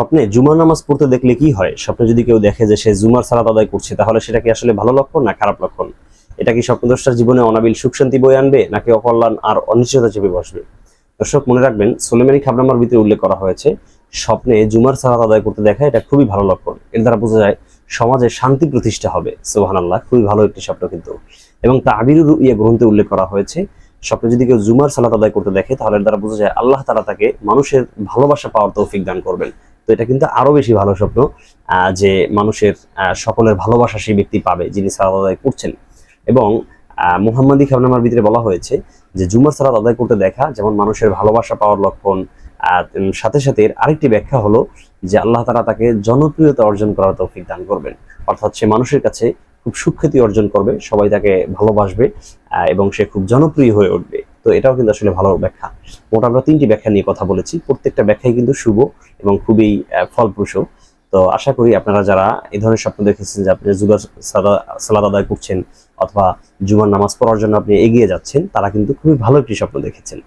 স্বপ্নে জুমার নামাজ পড়তে দেখলে কি হয়? স্বপ্নে যদি কেউ দেখে যে সে জুমার সালাত আদায় করছে, তাহলে সেটা কি আসলে ভালো লক্ষণ না খারাপ লক্ষণ? এটা কি স্বপ্নদ্রষ্টার জীবনে অনাবিল সুখ শান্তি বয়ে আনবে, নাকি অকল্যাণ আর অনিশ্চয়তা চেপে বসবে? দর্শক, মনে রাখবেন, সোলেমানি খাবনামার ভিতরে উল্লেখ করা হয়েছে, স্বপ্নে জুমার সালাত আদায় করতে দেখা এটা খুবই ভালো লক্ষণ। এর দ্বারা বোঝা যায়, সমাজে শান্তি প্রতিষ্ঠা হবে। সোহান আল্লাহ খুবই ভালো একটি স্বপ্ন কিন্তু। এবং তাবির ইয়ে গ্রন্থে উল্লেখ করা হয়েছে, স্বপ্নে যদি কেউ জুমার সালাত আদায় করতে দেখে, তাহলে দ্বারা বোঝা যায়, আল্লাহ তারা তাকে মানুষের ভালোবাসা পাওয়ার তৌফিক দান করবেন। এটা কিন্তু আরও বেশি ভালো স্বপ্ন যে মানুষের সকলের ভালোবাসা সেই ব্যক্তি পাবে যিনি সালাদ আদায় করছেন। এবং মুহাম্মাদি খাবনামার ভিতরে বলা হয়েছে যে জুমার সালাত আদায় করতে দেখা যেমন মানুষের ভালোবাসা পাওয়ার লক্ষণ সাথে সাথে আরেকটি ব্যাখ্যা হলো যে আল্লাহ তারা তাকে জনপ্রিয়তা অর্জন করার তৌফিক দান করবেন। অর্থাৎ সে মানুষের কাছে খুব সুখ্যাতি অর্জন করবে, সবাই তাকে ভালোবাসবে এবং সে খুব জনপ্রিয় হয়ে উঠবে। এটাও কিন্তু আসলে ভালো ব্যাখ্যা। মোট আমরা তিনটি ব্যাখ্যা নিয়ে কথা বলেছি। প্রত্যেকটা ব্যাখ্যাই কিন্তু শুভ এবং খুবই ফলপ্রসূ। তো আশা করি আপনারা যারা এই ধরনের স্বপ্ন দেখেছেন যে আপনি যুগা সালাদ আদায় করছেন অথবা জুমার নামাজ পড়ার জন্য আপনি এগিয়ে যাচ্ছেন, তারা কিন্তু খুবই ভালো একটি স্বপ্ন দেখেছেন।